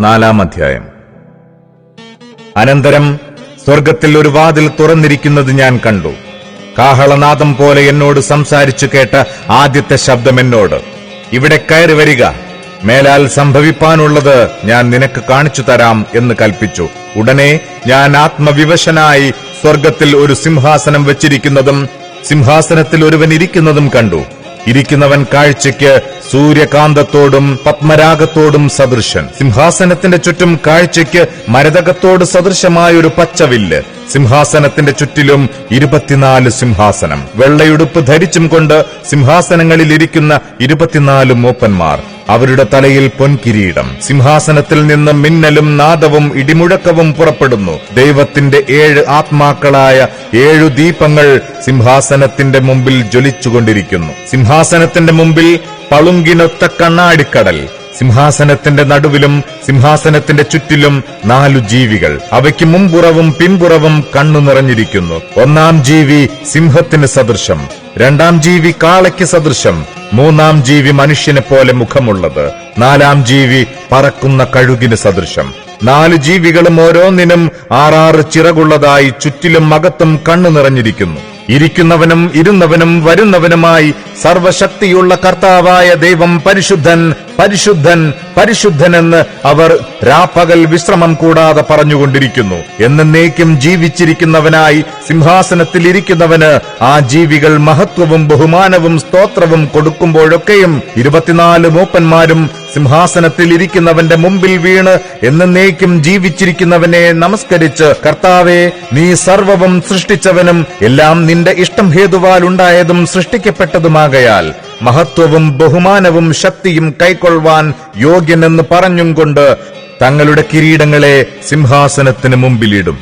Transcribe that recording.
നാലാം അധ്യായം. അനന്തരം സ്വർഗത്തിൽ ഒരു വാതിൽ തുറന്നിരിക്കുന്നത് ഞാൻ കണ്ടു. കാഹളനാദം പോലെ എന്നോട് സംസാരിച്ചു കേട്ട ആദ്യത്തെ ശബ്ദം എന്നോട് ഇവിടെ കയറി വരിക. മേലാൽ സംഭവിപ്പാനുള്ളത് ഞാൻ നിനക്ക് കാണിച്ചു തരാം എന്ന് കൽപ്പിച്ചു. ഉടനെ ഞാൻ ആത്മവിവശനായി സ്വർഗത്തിൽ ഒരു സിംഹാസനം വെച്ചിരിക്കുന്നതും സിംഹാസനത്തിൽ ഒരുവൻ ഇരിക്കുന്നതും കണ്ടു. ഇരിക്കുന്നവൻ കാഴ്ചയ്ക്ക് സൂര്യകാന്തത്തോടും പത്മരാഗത്തോടും സദൃശൻ. സിംഹാസനത്തിന്റെ ചുറ്റും കാഴ്ചയ്ക്ക് മരതകത്തോട് സദൃശമായ ഒരു പച്ചവില്ല്. സിംഹാസനത്തിന്റെ ചുറ്റിലും ഇരുപത്തിനാല് സിംഹാസനം. വെള്ളയുടുപ്പ് ധരിച്ചും കൊണ്ട് സിംഹാസനങ്ങളിൽ ഇരിക്കുന്ന ഇരുപത്തിനാല് മൂപ്പന്മാർ. അവരുടെ തലയിൽ പൊൻകിരീടം. സിംഹാസനത്തിൽ നിന്ന് മിന്നലും നാദവും ഇടിമുഴക്കവും പുറപ്പെടുന്നു. ദൈവത്തിന്റെ ഏഴ് ആത്മാക്കളായ ഏഴു ദീപങ്ങൾ സിംഹാസനത്തിന്റെ മുമ്പിൽ ജ്വലിച്ചുകൊണ്ടിരിക്കുന്നു. സിംഹാസനത്തിന്റെ മുമ്പിൽ പളുങ്കിനൊത്ത കണ്ണാടിക്കടൽ. സിംഹാസനത്തിന്റെ നടുവിലും സിംഹാസനത്തിന്റെ ചുറ്റിലും നാലു ജീവികൾ. അവയ്ക്ക് മുമ്പുറവും പിൻപുറവും കണ്ണു നിറഞ്ഞിരിക്കുന്നു. ഒന്നാം ജീവി സിംഹത്തിന് സദൃശം. രണ്ടാം ജീവി കാളയ്ക്ക് സദൃശം. മൂന്നാം ജീവി മനുഷ്യനെ പോലെ മുഖമുള്ളത്. നാലാം ജീവി പറക്കുന്ന കഴുകിന് സദൃശം. നാല് ജീവികളും ഓരോന്നിനും ആറാറ് ചിറകുള്ളതായി ചുറ്റിലും അകത്തും കണ്ണു നിറഞ്ഞിരിക്കുന്നു. ഇരിക്കുന്നവനും ഇരുന്നവനും വരുന്നവനുമായി സർവശക്തിയുള്ള കർത്താവായ ദൈവം പരിശുദ്ധൻ പരിശുദ്ധൻ പരിശുദ്ധനെന്ന് അവർ രാപ്പകൽ വിശ്രമം കൂടാതെ പറഞ്ഞുകൊണ്ടിരിക്കുന്നു. എന്നേക്കും ജീവിച്ചിരിക്കുന്നവനായി സിംഹാസനത്തിൽ ഇരിക്കുന്നവന് ആ ജീവികൾ മഹത്വവും ബഹുമാനവും സ്തോത്രവും കൊടുക്കുമ്പോഴൊക്കെയും ഇരുപത്തിനാല് മൂപ്പന്മാരും സിംഹാസനത്തിൽ ഇരിക്കുന്നവന്റെ മുമ്പിൽ വീണ് എന്നേക്കും ജീവിച്ചിരിക്കുന്നവനെ നമസ്കരിച്ച് കർത്താവെ നീ സർവവും സൃഷ്ടിച്ചവനും എല്ലാം നിന്റെ ഇഷ്ടം ഹേതുവാൽ ഉണ്ടായതും സൃഷ്ടിക്കപ്പെട്ടതുമാകയാൽ മഹത്വവും ബഹുമാനവും ശക്തിയും കൈക്കൊള്ളുവാൻ യോഗ്യനെന്ന് പറഞ്ഞും കൊണ്ട് തങ്ങളുടെ കിരീടങ്ങളെ സിംഹാസനത്തിന് മുമ്പിലിടും.